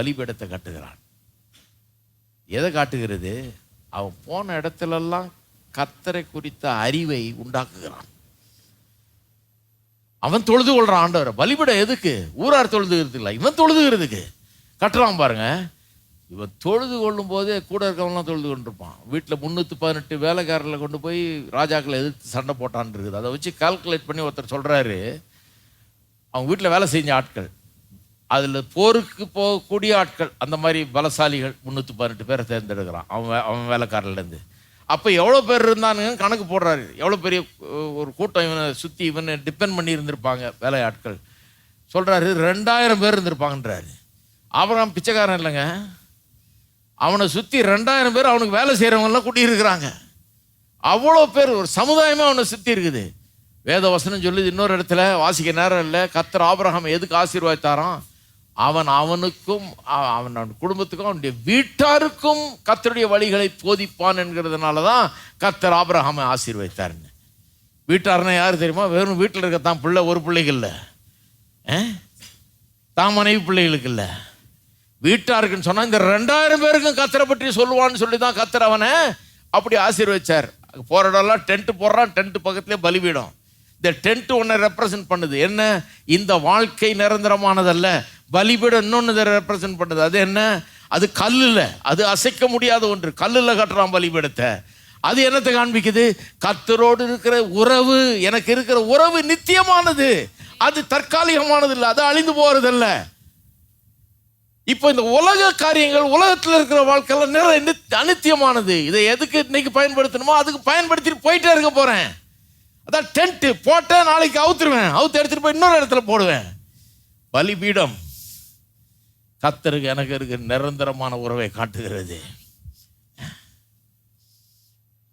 பலிபீடத்தை கட்டுகிறான். எதை காட்டுகிறது? அவன் போன இடத்துலலாம் கத்தரை குறித்த அறிவை உண்டாக்குகிறான். அவன் தொழுது கொள்றான் ஆண்டவரை. பலிபீடம் எதுக்கு? ஊரார் தொழுதுகிறது இல்லை. இவன் தொழுதுகிறதுக்கு. கட்டுறான் பாருங்க. இவன் தொழுது கொள்ளும் போதே கூட இருக்கவன்லாம் தொழுது கொண்டிருப்பான். வீட்டில் முந்நூற்றி பதினெட்டு வேலைக்காரரில் கொண்டு போய் ராஜாக்களை எதிர்த்து சண்டை போட்டான் இருக்குது. அதை வச்சு கால்குலேட் பண்ணி ஒருத்தர் சொல்கிறாரு அவங்க வீட்டில் வேலை செஞ்ச ஆட்கள். அதில் போருக்கு போகக்கூடிய ஆட்கள் அந்த மாதிரி பலசாலிகள் முந்நூற்றி பதினெட்டு பேரை தேர்ந்தெடுக்கிறான். அவன் வே- அவன் வேலைக்காரர்லேருந்து. அப்போ எவ்வளோ பேர் இருந்தானுங்க கணக்கு போடுறாரு. எவ்வளோ பெரிய ஒரு கூட்டம் இவனை சுற்றி இவனை டிபெண்ட் பண்ணி இருந்திருப்பாங்க வேலையாட்கள் சொல்கிறாரு ரெண்டாயிரம் பேர் இருந்திருப்பாங்கன்றாரு. அவன் பிச்சைக்காரன் இல்லைங்க. அவனை சுற்றி ரெண்டாயிரம் பேர் அவனுக்கு வேலை செய்கிறவங்கெல்லாம் கூட்டியிருக்கிறாங்க. அவ்வளோ பேர் ஒரு சமுதாயமே அவனை சுற்றி இருக்குது. வேத வசனம் சொல்லுது இன்னொரு இடத்துல வாசிக்க நேரம் இல்லை. கத்தர் ஆபரகம் எதுக்கு ஆசீர்வாதித்தாராம்? அவன் அவனுக்கும் அவன் குடும்பத்துக்கும் அவனுடைய வீட்டாருக்கும் கத்தருடைய வழிகளை போதிப்பான் என்கிறதுனால தான் கத்தர் ஆபரகாமை ஆசீர்வதித்தாருன்னு வீட்டார்னா யார் தெரியுமா? வெறும் வீட்டில் இருக்க தான் பிள்ளை ஒரு பிள்ளைக்கு இல்லை. தான் மனைவி பிள்ளைகளுக்கு இல்லை. வீட்டாருக்குன்னு சொன்னால் இந்த ரெண்டாயிரம் பேருக்கும் கத்தரை பற்றி சொல்லுவான்னு சொல்லி தான் கத்தர் அவனை அப்படி ஆசீர்வச்சார் போகிற இடம்லாம் டென்ட்டு போடுறான் டென்ட் பக்கத்துலேயே பலிபீடம். இந்த டென்ட் ஒன்றை ரெப்ரசன்ட் பண்ணுது. என்ன? இந்த வாழ்க்கை நிரந்தரமானதல்ல. பலிபீடம் இன்னொன்று ரெப்ரசன்ட் பண்ணுது. அது என்ன? அது கல்லில். அது அசைக்க முடியாத ஒன்று. கல்லில் கட்டுறான் பலிபீடத்தை அது என்னத்தை காண்பிக்குது? கத்தரோடு இருக்கிற உறவு எனக்கு இருக்கிற உறவு நித்தியமானது. அது தற்காலிகமானது இல்லை அது அழிந்து போகிறதில்ல இப்போ இந்த உலக காரியங்கள் உலகத்தில் இருக்கிற வாழ்க்கையெல்லாம் நிறைய அநித்தியமானது. இதை எதுக்கு இன்னைக்கு பயன்படுத்தணுமோ அதுக்கு பயன்படுத்திட்டு போயிட்டே இருக்க போகிறேன் அதான் டென்ட்டு. போட்டேன் நாளைக்கு அவுத்துருவேன். அவுத்து எடுத்துகிட்டு போய் இன்னொரு இடத்துல போடுவேன். பலிபீடம் கத்தருக்கு எனக்கு இருக்க நிரந்தரமான உறவை காட்டுகிறது.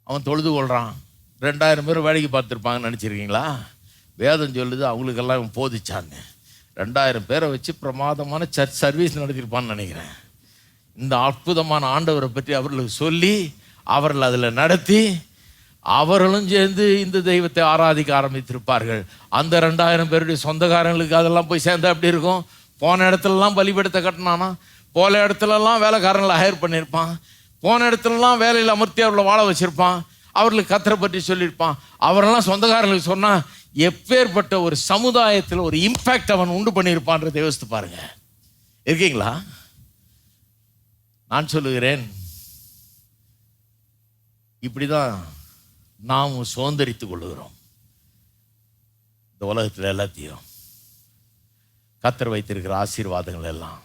அவன் தொழுது கொள்கிறான் ரெண்டாயிரம் பேர் வேலைக்கு பார்த்துருப்பாங்கன்னு நினச்சிருக்கீங்களா? வேதம் சொல்லுது அவங்களுக்கெல்லாம் போதிச்சாங்க ரெண்டாயிரம் பேரை வச்சு பிரமாதமான சர்ச் சர்வீஸ் நடத்தியிருப்பான்னு நினைக்கிறேன். இந்த அற்புதமான ஆண்டவரை பற்றி அவர்களுக்கு சொல்லி அவர்கள் அதில் நடத்தி அவர்களும் சேர்ந்து இந்த தெய்வத்தை ஆராதிக்க ஆரம்பித்திருப்பார்கள். அந்த ரெண்டாயிரம் பேருடைய சொந்தக்காரங்களுக்கு அதெல்லாம் போய் சேர்ந்தா எப்படி இருக்கும்? போன இடத்துலலாம் பலிபீடத்தை கட்டினானா? போன இடத்துலலாம் வேலைக்காரங்களை ஹையர் பண்ணியிருப்பான். போன இடத்துலலாம் வேலையில் அமர்த்தி அவர்களை வாழ வச்சிருப்பான். அவர்களுக்கு கத்தரை பற்றி சொல்லியிருப்பான். அவரெல்லாம் சொந்தக்காரங்களுக்கு சொன்னால் எப்பேற்பட்ட ஒரு சமுதாயத்தில் ஒரு இம்பேக்ட் அவன் உண்டு பண்ணியிருப்பான்றதை யோசித்து பாருங்க. இருக்கீங்களா? நான் சொல்லுகிறேன் இப்படிதான் நாம் சுதந்திரித்து கொள்ளுகிறோம். இந்த உலகத்தில் எல்லாத்தையும். கத்தர் வைத்திருக்கிற ஆசீர்வாதங்கள் எல்லாம்.